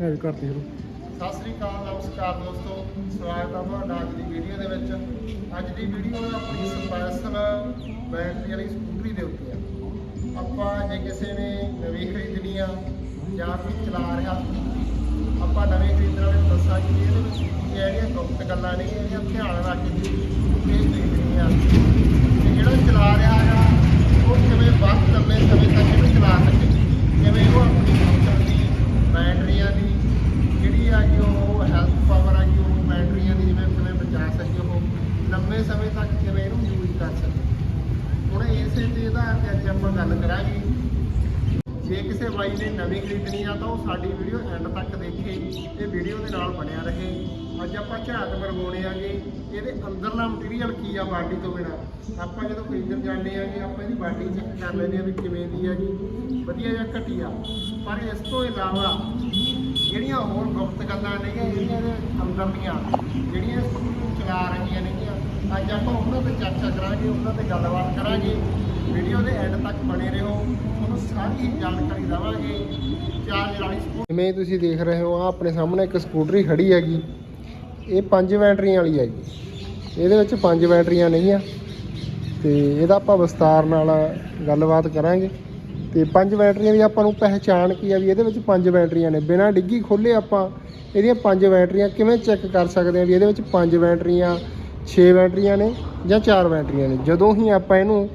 ਹੈ ਵੀ ਕਰਤੀ ਸ਼ੁਰੂ ਸਤਿ ਸ੍ਰੀ ਅਕਾਲ, ਨਮਸਕਾਰ ਦੋਸਤੋ। ਸਵਾਗਤ ਹੈ ਤੁਹਾਡਾ ਅੱਜ ਦੀ ਵੀਡੀਓ ਦੇ ਵਿੱਚ। ਅੱਜ ਦੀ ਵੀਡੀਓ ਆਪਣੀ ਸਪੈਸ਼ਲ ਬੈਟਰੀ ਵਾਲੀ ਸਕੂਟਰੀ ਦੇ ਉੱਤੇ ਆ। ਆਪਾਂ ਜੇ ਕਿਸੇ ਨੇ ਨਵੀਂ ਖਰੀਦਣੀ ਆ ਜਾਂ ਕੋਈ ਚਲਾ ਰਿਹਾ ਸਕੂਟਰੀ ਆਪਾਂ ਨਵੇਂ ਖਰੀਦਣ ਵਾਲੇ ਨੂੰ ਦੱਸਾਂਗੇ ਕਿ ਇਹਦੇ ਵਿੱਚ ਜਿਹੜੀਆਂ ਗੁਪਤ ਗੱਲਾਂ ਨੇ ਇਹਦੀਆਂ ਧਿਆਨ ਰੱਖ ਕੇ ਇਹ ਖਰੀਦਣੀ ਆ। ਤੇ ਜਿਹੜਾ ਚਲਾ ਰਿਹਾ ਹੈਗਾ, ਉਹ ਕਿਵੇਂ ਵੱਧ ਲੰਬੇ ਸਮੇਂ ਤੱਕ ਇਹਨੂੰ ਚਲਾ ਸਕੇ, ਕਿਵੇਂ ਉਹ ਆਪਣੀ ਬੈਟਰੀਆਂ ਦੀ ਜਿਹੜੀ ਆ ਕਿ ਉਹ ਹੈਲਥ ਪਾਵਰ ਆ ਕਿ ਉਹ ਬੈਟਰੀਆਂ ਦੀ ਜਿਵੇਂ ਕਿਵੇਂ ਬਚਾ ਸਕੇ ਉਹ ਲੰਬੇ ਸਮੇਂ ਤੱਕ ਕਿਵੇਂ ਇਹਨੂੰ ਯੂਜ਼ ਕਰ ਸਕੇ ਹੁਣ ਇਸੇ ਤੇ ਇਹਦਾ ਅੱਜ ਆਪਾਂ ਗੱਲ ਕਰਾਂਗੇ। ਜੇ ਕਿਸੇ ਬਾਈ ਨੇ ਨਵੀਂ ਖਰੀਦਣੀ ਆ ਤਾਂ ਉਹ ਸਾਡੀ ਵੀਡੀਓ ਐਂਡ ਤੱਕ ਦੇਖੇ, ਇਹ ਵੀਡੀਓ ਦੇ ਨਾਲ ਬਣਿਆ ਰਹੇ। ਅੱਜ ਆਪਾਂ ਝਾਕ ਮਰਵਾਉਣੇ ਆਗੇ। ਇਹਦੇ ਅੰਦਰਲਾ ਮਟੀਰੀਅਲ ਕੀ ਆ ਬਾਡੀ ਤੋਂ ਬਿਨਾ? ਆਪਾਂ ਜਦੋਂ ਖਰੀਦਣ ਜਾਂਦੇ ਆਗੇ, ਆਪਾਂ ਇਹਦੀ ਬਾਡੀ ਚੈੱਕ ਕਰ ਲੈਂਦੇ ਆ ਵੀ ਕਿਵੇਂ ਦੀ ਆ ਜੀ ਵਧੀਆ ਜਾਂ ਘਟੀਆ? ਪਰ ਇਸ ਤੋਂ ਇਲਾਵਾ ਜਿਹੜੀਆਂ ਹੋਰ ਗੁਪਤ ਗੱਲਾਂ ਨੇਗੀਆਂ ਜਿਹੜੀਆਂ ਇਹਦੇ ਅੰਦਰ ਦੀਆਂ, ਜਿਹੜੀਆਂ ਇਸ ਨੂੰ ਚਲਾ ਰਹੀਆਂ ਨੇ ਅੱਜ ਆਪਾਂ ਉਹਨਾਂ ਤੇ ਚਰਚਾ ਕਰਾਂਗੇ, ਉਹਨਾਂ ਤੇ ਗੱਲਬਾਤ ਕਰਾਂਗੇ। ਵੀਡੀਓ ਦੇ ਐਂਡ ਤੱਕ ਬਣੇ ਰਹੋ। ਤੁਹਾਨੂੰ ਸਾਰੀ ਜਾਣਕਾਰੀ ਦੇਵਾਂਗੇ। ਚਾਰਜ ਵਾਲੀ ਜਿਵੇਂ ਤੁਸੀਂ ਦੇਖ ਰਹੇ ਹੋ ਆ ਆਪਣੇ ਸਾਹਮਣੇ ਇੱਕ ਸਕੂਟਰੀ ਖੜੀ ਹੈਗੀ। ਇਹ ਪੰਜ ਬੈਟਰੀਆਂ ਵਾਲੀ ਹੈਗੀ। ਇਹਦੇ ਵਿੱਚ ਪੰਜ ਬੈਟਰੀਆਂ ਨਹੀਂ ਆ ਤੇ ਇਹਦਾ ਆਪਾਂ ਵਿਸਤਾਰ ਨਾਲ ਗੱਲਬਾਤ ਕਰਾਂਗੇ। ਤੇ ਪੰਜ ਬੈਟਰੀਆਂ ਦੀ ਆਪਾਂ ਨੂੰ ਪਹਿਚਾਣ ਕੀ ਆ ਵੀ ਇਹਦੇ ਵਿੱਚ ਪੰਜ ਬੈਟਰੀਆਂ ਨੇ। ਬਿਨਾਂ ਡਿੱਗੀ ਖੋਲੇ ਆਪਾਂ ਇਹਦੀਆਂ ਪੰਜ ਬੈਟਰੀਆਂ ਕਿਵੇਂ ਚੈੱਕ ਕਰ ਸਕਦੇ ਆ ਵੀ ਇਹਦੇ ਵਿੱਚ ਪੰਜ ਬੈਟਰੀਆਂ 6 ਬੈਟਰੀਆਂ ਨੇ ਜਾਂ 4 ਬੈਟਰੀਆਂ ਨੇ। ਜਦੋਂ ਹੀ ਆਪਾਂ ਇਹਨੂੰ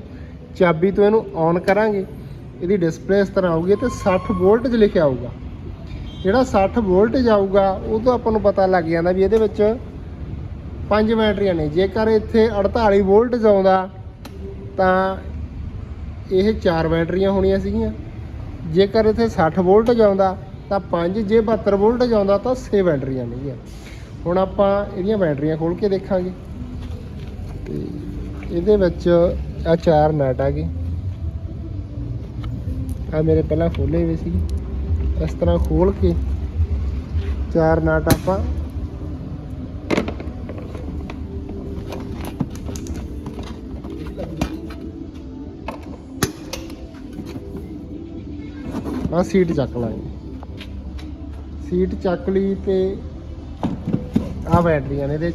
ਚਾਬੀ ਤੋਂ ਇਹਨੂੰ ਔਨ ਕਰਾਂਗੇ, ਇਹਦੀ ਡਿਸਪਲੇ ਇਸ ਤਰ੍ਹਾਂ ਆਊਗੀ ਤੇ 60 ਵੋਲਟ 'ਚ ਲਿਖਿਆ ਆਊਗਾ। ਜਿਹੜਾ 60 ਵੋਲਟ ਜਾਊਗਾ ਉਹ ਤੋਂ ਆਪਾਂ ਨੂੰ ਪਤਾ ਲੱਗ ਜਾਂਦਾ ਵੀ ਇਹਦੇ ਵਿੱਚ ਪੰਜ ਬੈਟਰੀਆਂ ਨੇ। ਜੇਕਰ ਇੱਥੇ 48 ਵੋਲਟ ਜਾਉਂਦਾ ਤਾਂ ਇਹ ਚਾਰ ਬੈਟਰੀਆਂ ਹੋਣੀਆਂ ਸੀਗੀਆਂ। ਜੇਕਰ ਇੱਥੇ 60 ਵੋਲਟ ਜਾਉਂਦਾ ਤਾਂ ਪੰਜ ਜੇ 72 ਵੋਲਟ ਜਾਉਂਦਾ ਤਾਂ 6 ਬੈਟਰੀਆਂ ਨੇਗੀਆਂ ਹੁਣ ਆਪਾਂ ਇਹਦੀਆਂ ਬੈਟਰੀਆਂ ਖੋਲ ਕੇ ਦੇਖਾਂਗੇ। ਤੇ ਇਹਦੇ ਵਿੱਚ ਆ ਚਾਰ ਨਟ ਆ ਗਏ। ਆ ਮੇਰੇ ਪਹਿਲਾਂ ਖੋਲੇ ਹੋਏ ਸੀ। ਇਸ ਤਰ੍ਹਾਂ ਖੋਲ ਕੇ ਚਾਰ ਨਟ ਆਪਾਂ ਆ ਸੀਟ ਚੱਕ ਲਾਂਗੇ। ਸੀਟ ਚੱਕ ਲਈ ਤੇ ਆ ਬੈਟਰੀਆਂ ਨੇ ਇਹਦੇ ਚ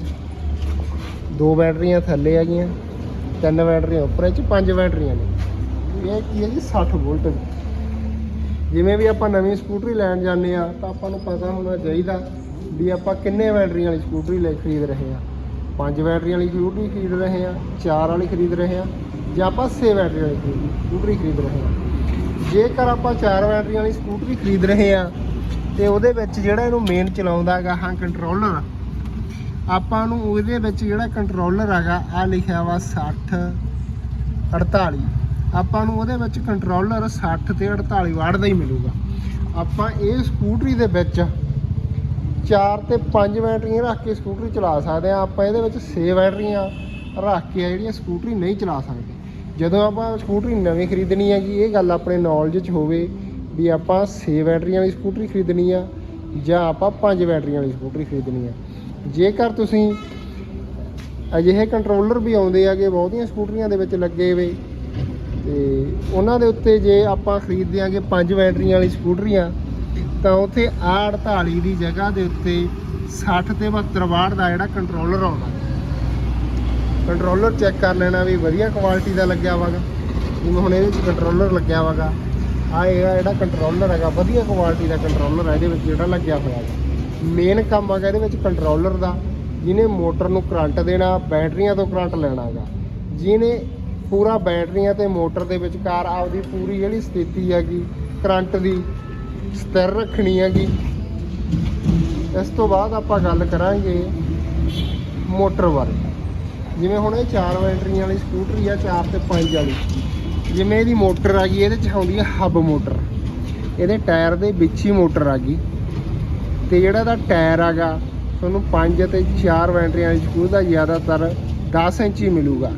ਦੋ ਬੈਟਰੀਆਂ ਥੱਲੇ ਹੈਗੀਆਂ ਤਿੰਨ ਬੈਟਰੀਆਂ ਉੱਪਰ, ਇਹ ਚ ਪੰਜ ਬੈਟਰੀਆਂ ਨੇ। ਇਹ ਕੀ ਹੈ ਜੀ 60 ਵੋਲਟ ਦੀ। ਜਿਵੇਂ ਵੀ ਆਪਾਂ ਨਵੀਂ ਸਕੂਟਰੀ ਲੈਣ ਜਾਂਦੇ ਆ ਤਾਂ ਆਪਾਂ ਨੂੰ ਪਤਾ ਹੋਣਾ ਚਾਹੀਦਾ ਵੀ ਆਪਾਂ ਕਿੰਨੇ ਬੈਟਰੀਆਂ ਵਾਲੀ ਸਕੂਟਰੀ ਲੈ ਖਰੀਦ ਰਹੇ ਆ ਪੰਜ ਬੈਟਰੀਆਂ ਵਾਲੀ ਸਕੂਟਰੀ ਖਰੀਦ ਰਹੇ ਆ ਚਾਰ ਵਾਲੀ ਖਰੀਦ ਰਹੇ ਆ ਜਾਂ ਆਪਾਂ 6 ਬੈਟਰੀ ਵਾਲੀ ਸਕੂਟਰੀ ਖਰੀਦ ਰਹੇ ਆ ਜੇਕਰ ਆਪਾਂ ਚਾਰ ਬੈਟਰੀ ਵਾਲੀ ਸਕੂਟਰੀ ਖਰੀਦ ਰਹੇ ਆ ਤੇ ਉਹਦੇ ਵਿੱਚ ਜਿਹੜਾ ਇਹਨੂੰ ਮੇਨ ਚਲਾਉਂਦਾ ਹੈਗਾ, ਹਾਂ ਕੰਟਰੋਲਰ ਆਪਾਂ ਨੂੰ ਉਹਦੇ ਵਿੱਚ ਜਿਹੜਾ ਕੰਟਰੋਲਰ ਹੈਗਾ ਆ ਲਿਖਿਆ ਵਾ 60 48 ਆਪਾਂ ਨੂੰ ਉਹਦੇ ਵਿੱਚ ਕੰਟਰੋਲਰ 60 ਤੇ 48 ਵਾਟ ਦਾ ਹੀ ਮਿਲੂਗਾ। ਆਪਾਂ ਇਹ ਸਕੂਟਰੀ ਦੇ ਵਿੱਚ 4 ਤੇ 5 ਬੈਟਰੀਆਂ ਰੱਖ ਕੇ ਸਕੂਟਰੀ ਚਲਾ ਸਕਦੇ ਆ ਆਪਾਂ ਇਹਦੇ ਵਿੱਚ 6 ਬੈਟਰੀਆਂ ਰੱਖ ਕੇ ਜਿਹੜੀਆਂ ਸਕੂਟਰੀ ਨਹੀਂ ਚਲਾ ਸਕਦੇ। ਜਦੋਂ ਆਪਾਂ ਸਕੂਟਰੀ ਨਵੀਂ ਖਰੀਦਣੀ ਹੈਗੀ, ਇਹ ਗੱਲ ਆਪਣੇ ਨੌਲੇਜ 'ਚ ਹੋਵੇ ਵੀ ਆਪਾਂ 6 ਬੈਟਰੀਆਂ ਵਾਲੀ ਸਕੂਟਰੀ ਖਰੀਦਣੀ ਆ ਜਾਂ ਆਪਾਂ 5 ਬੈਟਰੀਆਂ ਵਾਲੀ ਸਕੂਟਰੀ ਖਰੀਦਣੀ ਆ। ਜੇਕਰ ਤੁਸੀਂ ਅਜਿਹੇ ਕੰਟਰੋਲਰ ਵੀ ਆਉਂਦੇ ਆਗੇ ਬਹੁਤੀਆਂ ਸਕੂਟਰੀਆਂ ਦੇ ਵਿੱਚ ਲੱਗੇ ਵੇ, ਤੇ ਉਹਨਾਂ ਦੇ ਉੱਤੇ ਜੇ ਆਪਾਂ ਖਰੀਦਦੇ ਆਂਗੇ ਪੰਜ ਬੈਟਰੀਆਂ ਵਾਲੀ ਸਕੂਟਰੀਆਂ, ਤਾਂ ਉੱਥੇ ਆ 48 ਦੀ ਜਗ੍ਹਾ ਦੇ ਉੱਤੇ 60 ਤੇ 72 ਵਾਟ ਦਾ ਜਿਹੜਾ ਕੰਟਰੋਲਰ ਆਉਂਦਾ। ਕੰਟਰੋਲਰ ਚੈੱਕ ਕਰ ਲੈਣਾ ਵੀ ਵਧੀਆ ਕੁਆਲਿਟੀ ਦਾ ਲੱਗਿਆ ਵਾਗਾ ਜਿਵੇਂ ਹੁਣ ਇਹਦੇ ਵਿੱਚ ਕੰਟਰੋਲਰ ਲੱਗਿਆ ਵਾਗਾ ਆ ਇਹਦਾ ਜਿਹੜਾ ਕੰਟਰੋਲਰ ਹੈਗਾ, ਵਧੀਆ ਕੁਆਲਿਟੀ ਦਾ ਕੰਟਰੋਲਰ ਹੈ ਇਹਦੇ ਵਿੱਚ ਜਿਹੜਾ ਲੱਗਿਆ ਹੋਇਆ ਹੈ ਮੇਨ ਕੰਮ ਹੈਗਾ ਇਹਦੇ ਵਿੱਚ ਕੰਟਰੋਲਰ ਦਾ, ਜਿਹਨੇ ਮੋਟਰ ਨੂੰ ਕਰੰਟ ਦੇਣਾ, ਬੈਟਰੀਆਂ ਤੋਂ ਕਰੰਟ ਲੈਣਾ ਹੈਗਾ। ਜਿਹਨੇ ਪੂਰਾ ਬੈਟਰੀਆਂ ਤੇ ਮੋਟਰ ਦੇ ਵਿਚਕਾਰ ਆਪਦੀ ਪੂਰੀ ਜਿਹੜੀ ਸਥਿਤੀ ਹੈਗੀ ਕਰੰਟ ਦੀ, ਸਥਿਰ ਰੱਖਣੀ ਹੈਗੀ। ਇਸ ਤੋਂ ਬਾਅਦ ਆਪਾਂ ਗੱਲ ਕਰਾਂਗੇ ਮੋਟਰ ਬਾਰੇ। ਜਿਵੇਂ ਹੁਣ ਇਹ ਚਾਰ ਬੈਟਰੀਆਂ ਵਾਲੀ ਸਕੂਟਰੀ ਆ 4 ਤੇ 5 ਵਾਲੀ। ਜਿਵੇਂ ਇਹਦੀ ਮੋਟਰ ਆ ਗਈ, ਇਹਦੇ ਚ ਆਉਂਦੀ ਹੈ ਹੱਬ ਮੋਟਰ ਇਹਦੇ ਟਾਇਰ ਦੇ ਵਿੱਚ ਹੀ ਮੋਟਰ ਆ ਗਈ। ਤੇ ਜਿਹੜਾ ਦਾ ਟਾਇਰ ਹੈਗਾ ਤੁਹਾਨੂੰ 5 ਅਤੇ 4 ਬੈਟਰੀਆਂ ਵਾਲੀ ਸਕੂਟਰ ਦਾ ਜ਼ਿਆਦਾਤਰ 10 ਇੰਚੀ ਮਿਲੂਗਾ।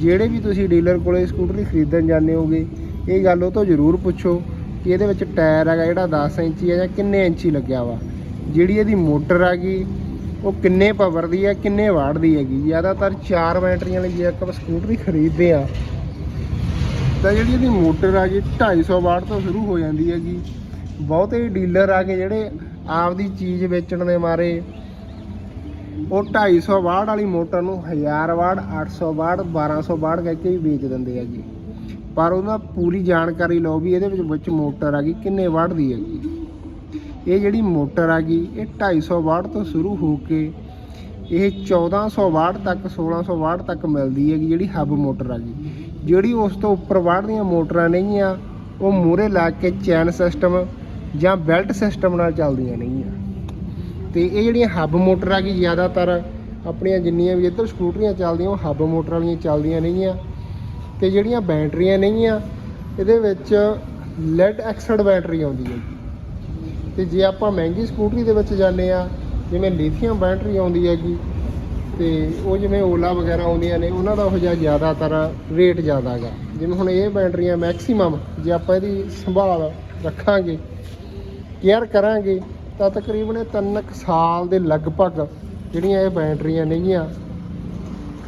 ਜਿਹੜੇ ਵੀ ਤੁਸੀਂ ਡੀਲਰ ਕੋਲੇ ਸਕੂਟਰੀ ਖਰੀਦਣ ਜਾਂਦੇ ਹੋਗੇ, ਇਹ ਗੱਲ ਉਹ ਤੋਂ ਜ਼ਰੂਰ ਪੁੱਛੋ ਕਿ ਇਹਦੇ ਵਿੱਚ ਟਾਇਰ ਹੈਗਾ ਜਿਹੜਾ 10 ਇੰਚੀ ਹੈ ਜਾਂ ਕਿੰਨੇ ਇੰਚੀ ਲੱਗਿਆ ਵਾ। ਜਿਹੜੀ ਇਹਦੀ ਮੋਟਰ ਹੈਗੀ, ਉਹ ਕਿੰਨੇ ਪਾਵਰ ਦੀ ਹੈ, ਕਿੰਨੇ ਵਾਟ ਦੀ ਹੈਗੀ। ਜ਼ਿਆਦਾਤਰ 4 ਬੈਟਰੀਆਂ ਵਾਲੀ ਜੇ ਆਪਾਂ ਸਕੂਟਰੀ ਖਰੀਦਦੇ ਆ ਤਾਂ ਜਿਹੜੀ ਇਹਦੀ ਮੋਟਰ ਆ ਗਈ 250 ਵਾਟ ਤੋਂ ਸ਼ੁਰੂ ਹੋ ਜਾਂਦੀ ਹੈਗੀ। ਬਹੁਤੇ ਡੀਲਰ ਆ ਕੇ ਜਿਹੜੇ ਆਪਦੀ ਚੀਜ਼ ਵੇਚਣ ਦੇ ਮਾਰੇ। ਉਹ 250 ਵਾਟ ਵਾਲੀ ਮੋਟਰ ਨੂੰ 1000 ਵਾਟ 800 ਵਾਟ 1200 ਵਾਟ ਕਹਿ ਕੇ ਵੀ ਵੇਚ ਦਿੰਦੇ ਆ ਜੀ। ਪਰ ਉਹਦਾ ਪੂਰੀ ਜਾਣਕਾਰੀ ਲਓ ਵੀ ਇਹਦੇ ਵਿੱਚ ਵਿੱਚ ਮੋਟਰ ਆ ਗਈ, ਕਿੰਨੇ ਵਾਟ ਦੀ ਹੈਗੀ? ਇਹ ਜਿਹੜੀ ਮੋਟਰ ਆ ਗਈ, ਇਹ 250 ਵਾਟ ਤੋਂ ਸ਼ੁਰੂ ਹੋ ਕੇ ਇਹ 1400 ਵਾਟ ਤੱਕ 1600 ਵਾਟ ਤੱਕ ਮਿਲਦੀ ਹੈਗੀ ਜਿਹੜੀ ਹੱਬ ਮੋਟਰ ਆ ਗਈ। ਜਿਹੜੀ ਉਸ ਤੋਂ ਉੱਪਰ ਵਾਟ ਦੀਆਂ ਮੋਟਰਾਂ ਨਹੀਂ ਆ ਉਹ ਮੂਰੇ ਲਾ ਕੇ ਚੈਨ ਸਿਸਟਮ ਜਾਂ ਬੈਲਟ ਸਿਸਟਮ ਨਾਲ ਚੱਲਦੀਆਂ ਨਹੀਂ ਆ ਤੇ ਇਹ ਜਿਹੜੀਆਂ ਹੱਬ ਮੋਟਰ ਆ ਗਈ ਜ਼ਿਆਦਾਤਰ ਆਪਣੀਆਂ ਜਿੰਨੀਆਂ ਵੀ ਇੱਧਰ ਸਕੂਟਰੀਆਂ ਚੱਲਦੀਆਂ, ਉਹ ਹੱਬ ਮੋਟਰ ਵਾਲੀਆਂ ਚੱਲਦੀਆਂ ਨਹੀਂ ਆ ਤੇ ਜਿਹੜੀਆਂ ਬੈਟਰੀਆਂ ਨਹੀਂ ਆ ਇਹਦੇ ਵਿੱਚ ਲੈਡ ਐਕਸਡ ਬੈਟਰੀ ਆਉਂਦੀ ਹੈ ਤੇ ਜੇ ਆਪਾਂ ਮਹਿੰਗੀ ਸਕੂਟਰੀ ਦੇ ਵਿੱਚ ਜਾਂਦੇ ਆ ਜਿਵੇਂ ਲਿਥੀਅਮ ਬੈਟਰੀ ਆਉਂਦੀ ਹੈਗੀ ਤੇ ਉਹ ਜਿਵੇਂ ਓਲਾ ਵਗੈਰਾ ਆਉਂਦੀਆਂ ਨੇ, ਉਹਨਾਂ ਦਾ ਉਹ ਜਿਹਾ ਜ਼ਿਆਦਾਤਰ ਰੇਟ ਜ਼ਿਆਦਾ ਹੈਗਾ। ਜਿਵੇਂ ਹੁਣ ਇਹ ਬੈਟਰੀਆਂ ਮੈਕਸਿਮਮ ਜੇ ਆਪਾਂ ਇਹਦੀ ਸੰਭਾਲ ਰੱਖਾਂਗੇ ਕੇਅਰ ਕਰਾਂਗੇ, ਤਾਂ ਤਕਰੀਬਨ 3 ਸਾਲ ਦੇ ਲਗਭਗ ਜਿਹੜੀਆਂ ਇਹ ਬੈਟਰੀਆਂ ਨੇਗੀਆਂ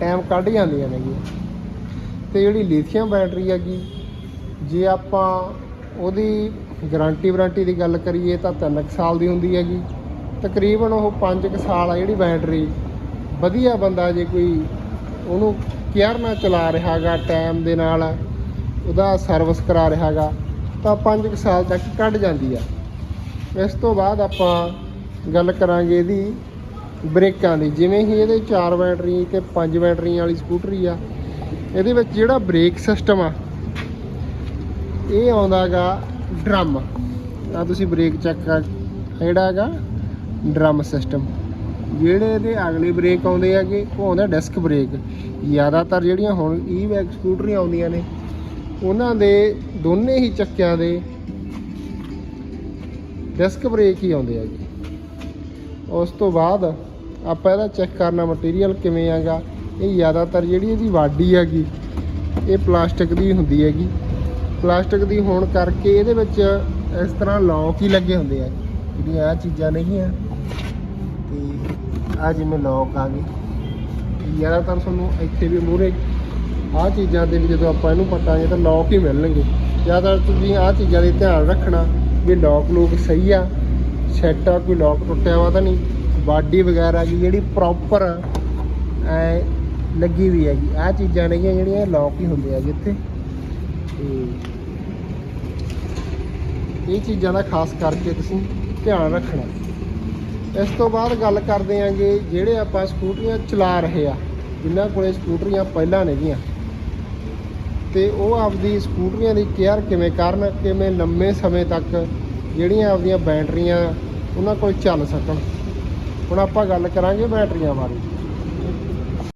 ਟਾਈਮ ਕੱਢ ਜਾਂਦੀਆਂ ਨੇਗੀਆਂ। ਤੇ ਜਿਹੜੀ ਲੀਥੀਅਮ ਬੈਟਰੀ ਹੈਗੀ, ਜੇ ਆਪਾਂ ਉਹਦੀ ਗਾਰੰਟੀ ਵਾਰੰਟੀ ਦੀ ਗੱਲ ਕਰੀਏ, ਤਾਂ 3 ਸਾਲ ਦੀ ਹੁੰਦੀ ਹੈਗੀ। ਤਕਰੀਬਨ ਉਹ 5 ਸਾਲ ਆ ਜਿਹੜੀ ਬੈਟਰੀ ਵਧੀਆ ਬੰਦਾ ਜੇ ਕੋਈ ਉਹਨੂੰ ਕੇਅਰ ਨਾਲ ਚਲਾ ਰਿਹਾ ਹੈਗਾ ਟਾਈਮ ਦੇ ਨਾਲ, ਉਹਦਾ ਸਰਵਿਸ ਕਰਾ ਰਿਹਾ ਹੈਗਾ, ਤਾਂ 5 ਸਾਲ ਤੱਕ ਕੱਢ ਜਾਂਦੀ ਆ। ਇਸ ਤੋਂ ਬਾਅਦ ਆਪਾਂ ਗੱਲ ਕਰਾਂਗੇ ਇਹਦੀ ਬ੍ਰੇਕਾਂ ਦੀ। ਜਿਵੇਂ ਹੀ ਇਹਦੇ 4 ਬੈਟਰੀ ਤੇ 5 ਬੈਟਰੀਆਂ ਵਾਲੀ ਸਕੂਟਰੀ ਆ, ਇਹਦੇ ਵਿੱਚ ਜਿਹੜਾ ਬ੍ਰੇਕ ਸਿਸਟਮ ਆ, ਇਹ ਆਉਂਦਾਗਾ ਡਰਮ। ਆ ਤੁਸੀਂ ਬ੍ਰੇਕ ਚੈੱਕ ਕਰ ਜਿਹੜਾ ਹੈਗਾ ਡਰਮ ਸਿਸਟਮ। ਜਿਹੜੇ ਇਹਦੇ ਅਗਲੇ ਬ੍ਰੇਕ ਆਉਂਦੇ ਹੈਗੇ, ਉਹ ਆਉਂਦਾ ਡਿਸਕ ਬ੍ਰੇਕ। ਜ਼ਿਆਦਾਤਰ ਜਿਹੜੀਆਂ ਹੁਣ ਈ ਬੈਕ ਸਕੂਟਰੀਆਂ ਆਉਂਦੀਆਂ ਨੇ, ਉਹਨਾਂ ਦੇ ਦੋਨੇ ਹੀ ਚੱਕਿਆਂ ਦੇ ਡਿਸਕ ਬ੍ਰੇਕ ਹੀ ਆਉਂਦੇ ਆ ਜੀ। ਉਸ ਤੋਂ ਬਾਅਦ ਆਪਾਂ ਇਹਦਾ ਚੈੱਕ ਕਰਨਾ ਮਟੀਰੀਅਲ ਕਿਵੇਂ ਹੈਗਾ ਇਹ ਜ਼ਿਆਦਾਤਰ ਜਿਹੜੀ ਇਹਦੀ ਵਾਡੀ ਹੈਗੀ ਇਹ ਪਲਾਸਟਿਕ ਦੀ ਹੁੰਦੀ ਹੈਗੀ। ਪਲਾਸਟਿਕ ਦੀ ਹੋਣ ਕਰਕੇ ਇਹਦੇ ਵਿੱਚ ਇਸ ਤਰ੍ਹਾਂ ਲੌਕ ਹੀ ਲੱਗੇ ਹੁੰਦੇ ਆ ਜਿਹੜੀਆਂ ਆ ਚੀਜ਼ਾਂ ਨਹੀਂ ਆ ਤੇ ਆ ਜਿਵੇਂ ਲੌਕ ਆ ਗਏ ਜ਼ਿਆਦਾਤਰ ਤੁਹਾਨੂੰ ਇੱਥੇ ਵੀ ਮੂਹਰੇ ਆ ਚੀਜ਼ਾਂ ਦੇ ਵੀ ਜਦੋਂ ਆਪਾਂ ਇਹਨੂੰ ਪਟਾਂਗੇ ਤਾਂ ਲੌਕ ਹੀ ਮਿਲਣਗੇ। ਜ਼ਿਆਦਾ ਤੁਸੀਂ ਆ ਚੀਜ਼ਾਂ ਦੇ ਧਿਆਨ ਰੱਖਣਾ। ਵੀ ਲੋਕ ਲੂਕ ਸਹੀ ਆ। ਸੈੱਟ ਆ, ਕੋਈ ਲੋਕ ਟੁੱਟਿਆ ਵਾ ਤਾਂ ਨਹੀਂ। ਬਾਡੀ ਵਗੈਰਾ ਜੀ ਜਿਹੜੀ ਪ੍ਰੋਪਰ ਐ ਲੱਗੀ ਵੀ ਹੈਗੀ। ਆ ਚੀਜ਼ਾਂ ਨੇਗੀਆਂ ਜਿਹੜੀਆਂ ਲੋਕ ਹੀ ਹੁੰਦੇ ਆ ਜਿੱਥੇ ਇਹ ਚੀਜ਼ਾਂ ਦਾ ਖਾਸ ਕਰਕੇ ਤੁਸੀਂ ਧਿਆਨ ਰੱਖਣਾ। ਇਸ ਤੋਂ ਬਾਅਦ ਗੱਲ ਕਰਦੇ ਆਂਗੇ ਜਿਹੜੇ ਆਪਾਂ ਸਕੂਟਰੀਆਂ ਚਲਾ ਰਹੇ ਆ, ਜਿਨ੍ਹਾਂ ਕੋਲੇ ਸਕੂਟਰੀਆਂ ਪਹਿਲਾਂ ਨੇਗੀਆਂ। ਤੇ ਉਹ ਆਪਦੀ ਸਕੂਟਰੀਆਂ ਦੀ ਕੇਅਰ ਕਿਵੇਂ ਕਰਨ, ਕਿਵੇਂ ਲੰਮੇ ਸਮੇਂ ਤੱਕ ਜਿਹੜੀਆਂ ਆਪਦੀਆਂ ਬੈਟਰੀਆਂ ਉਹਨਾਂ ਕੋਲ ਚੱਲ ਸਕਣ। ਹੁਣ ਆਪਾਂ ਗੱਲ ਕਰਾਂਗੇ ਬੈਟਰੀਆਂ ਬਾਰੇ।